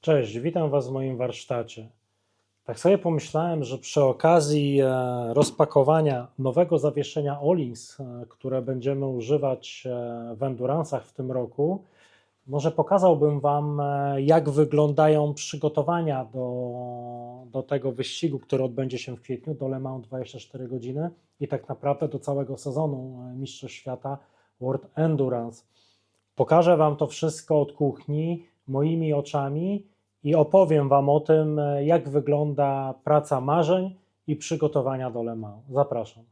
Cześć, witam Was w moim warsztacie. Tak sobie pomyślałem, że przy okazji e, rozpakowania nowego zawieszenia Olins, e, które będziemy używać e, w Endurance'ach w tym roku, może pokazałbym Wam, jak wyglądają przygotowania do, do tego wyścigu, który odbędzie się w kwietniu, do Le Mans 24 godziny i tak naprawdę do całego sezonu Mistrzostw Świata World Endurance. Pokażę Wam to wszystko od kuchni, moimi oczami i opowiem Wam o tym, e, jak wygląda praca marzeń i przygotowania do Le Mans. Zapraszam.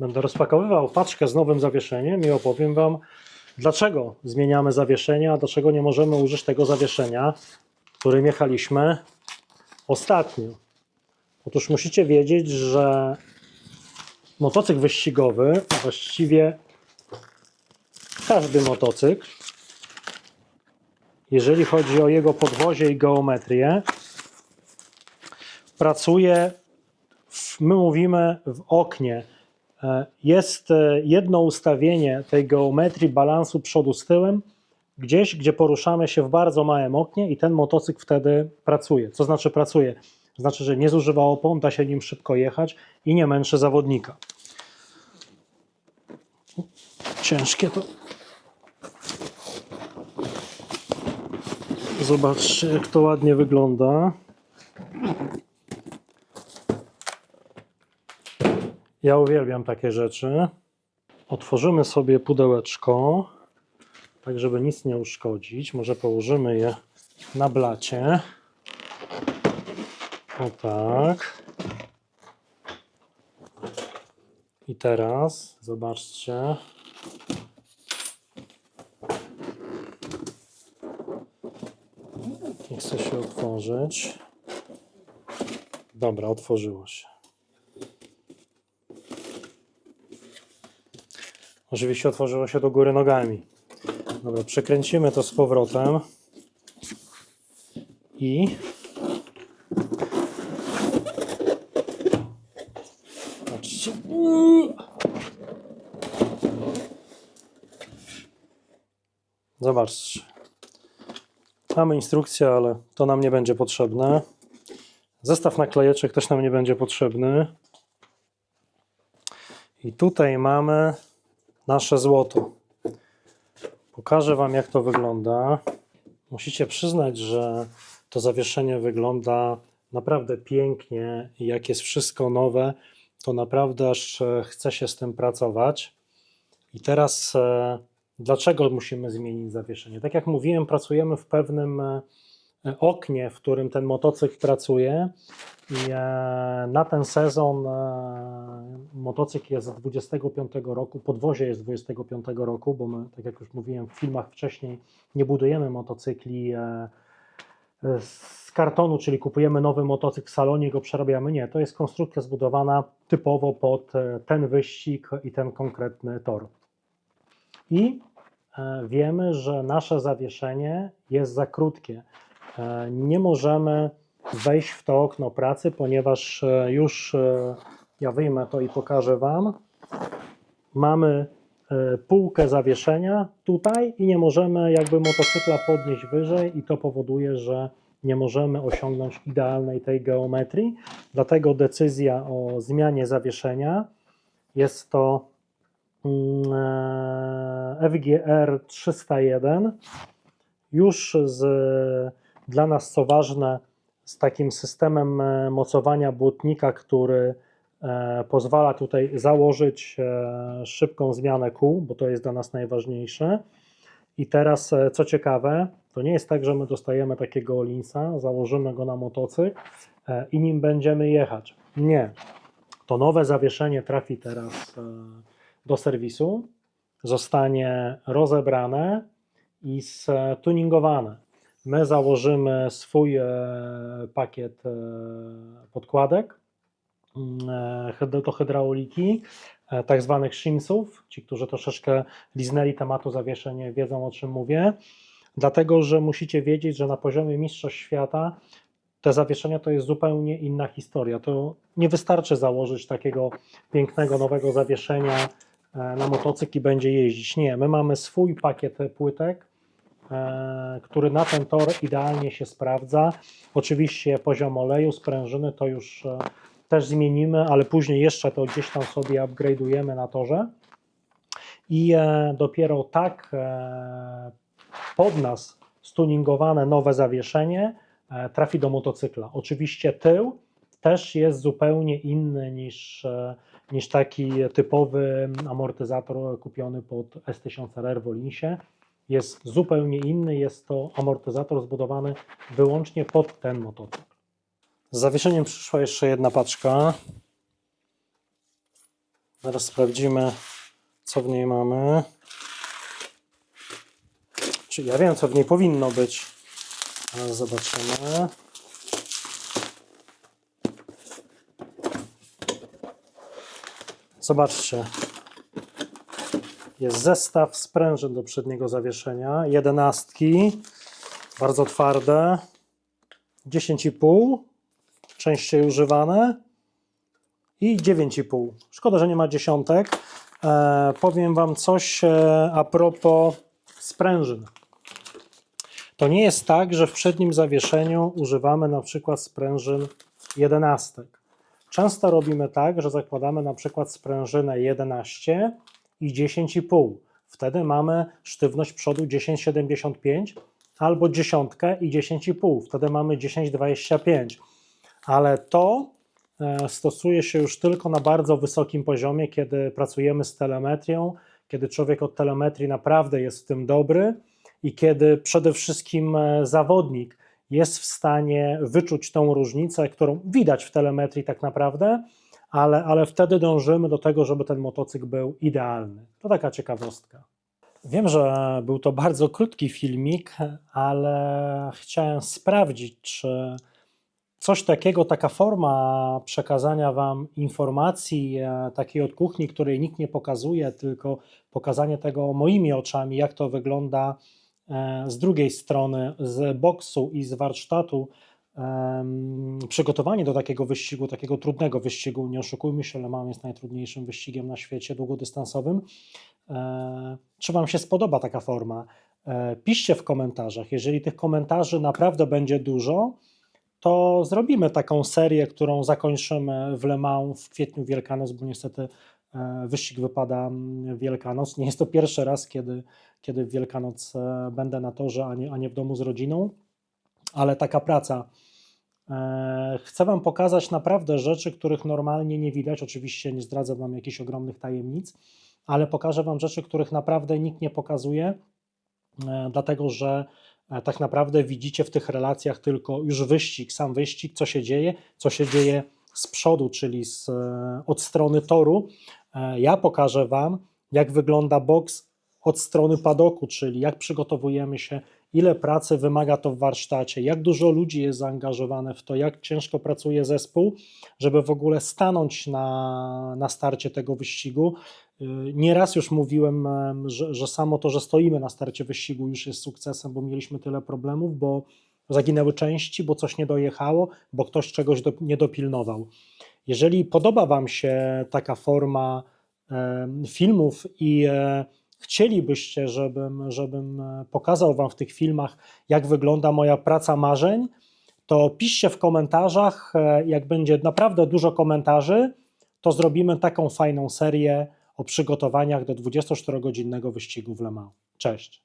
Będę rozpakowywał paczkę z nowym zawieszeniem i opowiem Wam, dlaczego zmieniamy zawieszenie, a dlaczego nie możemy użyć tego zawieszenia, którym jechaliśmy ostatnio. Otóż musicie wiedzieć, że motocykl wyścigowy, właściwie każdy motocykl, jeżeli chodzi o jego podwozie i geometrię, pracuje, w, my mówimy w oknie. E, Jest e, jedno ustawienie tej geometrii balansu przodu z tyłem, gdzieś, gdzie poruszamy się w bardzo małym oknie i ten motocykl wtedy pracuje. Co znaczy pracuje? Znaczy, że nie zużywa opon, da się nim szybko jechać i nie męczy zawodnika. Ciężkie to. Zobaczcie, jak to ładnie wygląda. Ja uwielbiam takie rzeczy. Otworzymy sobie pudełeczko, tak żeby nic nie uszkodzić. Może położymy je na blacie. O tak. I teraz zobaczcie. Nie chce się otworzyć. Dobra, otworzyło się. Oczywiście otworzyło się do góry nogami. Dobra, przekręcimy to z powrotem. I patrzcie. Zobaczcie. Mamy instrukcję, ale to nam nie będzie potrzebne. Zestaw naklejeczek też nam nie będzie potrzebny. I tutaj mamy nasze złoto. Pokażę Wam, jak to wygląda. Musicie przyznać, że to zawieszenie wygląda naprawdę pięknie jak jest wszystko nowe, to naprawdę aż e, chce się z tym pracować. I teraz, e, dlaczego musimy zmienić zawieszenie? Tak jak mówiłem, pracujemy w pewnym e, oknie, w którym ten motocykl pracuje. I e, na ten sezon e, motocykl jest z 25 roku, podwozie jest z 25 roku, bo my, tak jak już mówiłem w filmach wcześniej, nie budujemy motocykli e, z kartonu, czyli kupujemy nowy motocykl w salonie i go przerabiamy. Nie, to jest konstrukcja zbudowana typowo pod ten wyścig i ten konkretny tor. I wiemy, że nasze zawieszenie jest za krótkie. E, Nie możemy wejść w to okno pracy, ponieważ e, już e, ja wyjmę to i pokażę Wam. Mamy półkę zawieszenia tutaj i nie możemy jakby motocykla podnieść wyżej i to powoduje, że nie możemy osiągnąć idealnej tej geometrii. Dlatego decyzja o zmianie zawieszenia jest to mm, FGR 301 już z, dla nas co ważne, z takim systemem e, mocowania błotnika, który e, pozwala tutaj założyć e, szybką zmianę kół, bo to jest dla nas najważniejsze. I teraz, co ciekawe, to nie jest tak, że my dostajemy takiego linsa, założymy go na motocykl i nim będziemy jechać. Nie. To nowe zawieszenie trafi teraz do serwisu, zostanie rozebrane i stuningowane. My założymy swój e, pakiet e, podkładek mm, e, do hydrauliki, tak zwanych shinsów. Ci, którzy troszeczkę liznęli tematu zawieszeń, wiedzą o czym mówię. Dlatego, że musicie wiedzieć, że na poziomie Mistrzostw Świata te zawieszenia to jest zupełnie inna historia. To nie wystarczy założyć takiego pięknego nowego zawieszenia na motocykl i będzie jeździć. Nie, my mamy swój pakiet płytek, który na ten tor idealnie się sprawdza. Oczywiście poziom oleju, sprężyny to już e, też zmienimy, ale później jeszcze to gdzieś tam sobie upgrade'ujemy na torze. I e, dopiero tak e, pod nas stuningowane nowe zawieszenie e, trafi do motocykla. Oczywiście tył też jest zupełnie inny niż, e, niż taki typowy amortyzator kupiony pod S1000RR w Olinsie. Jest zupełnie inny, jest to amortyzator zbudowany wyłącznie pod ten motocykl. Z zawieszeniem przyszła jeszcze jedna paczka. Zaraz sprawdzimy, co w niej mamy. Czy ja wiem, co w niej powinno być. Ale zobaczymy. Zobaczcie. Jest zestaw sprężyn do przedniego zawieszenia. Jedenastki. Bardzo twarde. 10,5. Częściej używane. I 9,5. Szkoda, że nie ma dziesiątek. E, powiem Wam coś e, a propos sprężyn. To nie jest tak, że w przednim zawieszeniu używamy na przykład sprężyn jedenastek. Często robimy tak, że zakładamy na przykład sprężynę 11 i 10,5. Wtedy mamy sztywność przodu 10,75 albo dziesiątkę i 10,5. Wtedy mamy 10,25. Ale to e, stosuje się już tylko na bardzo wysokim poziomie, kiedy pracujemy z telemetrią, kiedy człowiek od telemetrii naprawdę jest w tym dobry i kiedy przede wszystkim e, zawodnik jest w stanie wyczuć tą różnicę, którą widać w telemetrii tak naprawdę, ale, ale wtedy dążymy do tego, żeby ten motocykl był idealny. To taka ciekawostka. Wiem, że był to bardzo krótki filmik, ale chciałem sprawdzić, czy coś takiego, taka forma przekazania Wam informacji, e, takiej od kuchni, której nikt nie pokazuje, tylko pokazanie tego moimi oczami, jak to wygląda e, z drugiej strony, z boksu i z warsztatu. Przygotowanie do takiego wyścigu, takiego trudnego wyścigu, nie oszukujmy się, Le Mans jest najtrudniejszym wyścigiem na świecie długodystansowym. E, Czy Wam się spodoba taka forma? E, Piszcie w komentarzach. Jeżeli tych komentarzy naprawdę będzie dużo, to zrobimy taką serię, którą zakończymy w Le Mans w kwietniu Wielkanoc, bo niestety e, wyścig wypada mm, Wielkanoc. Nie jest to pierwszy raz, kiedy, kiedy w Wielkanoc będę na torze, a nie, a nie w domu z rodziną, ale taka praca. E, Chcę Wam pokazać naprawdę rzeczy, których normalnie nie widać. Oczywiście nie zdradzę Wam jakichś ogromnych tajemnic, ale pokażę Wam rzeczy, których naprawdę nikt nie pokazuje, e, dlatego że e, tak naprawdę widzicie w tych relacjach tylko już wyścig, sam wyścig, co się dzieje, co się dzieje z przodu, czyli z, od strony toru. Ja pokażę Wam, jak wygląda boks od strony padoku, czyli jak przygotowujemy się, ile pracy wymaga to w warsztacie, jak dużo ludzi jest zaangażowane w to, jak ciężko pracuje zespół, żeby w ogóle stanąć na, na starcie tego wyścigu. Y, Nieraz już mówiłem, em, że, że samo to, że stoimy na starcie wyścigu już jest sukcesem, bo mieliśmy tyle problemów, bo zaginęły części, bo coś nie dojechało, bo ktoś czegoś do, nie dopilnował. Jeżeli podoba Wam się taka forma em, filmów i e, chcielibyście, żebym, żebym e, pokazał Wam w tych filmach, jak wygląda moja praca marzeń, to piszcie w komentarzach. e, Jak będzie naprawdę dużo komentarzy, to zrobimy taką fajną serię o przygotowaniach do 24-godzinnego wyścigu w Le Mans. Cześć.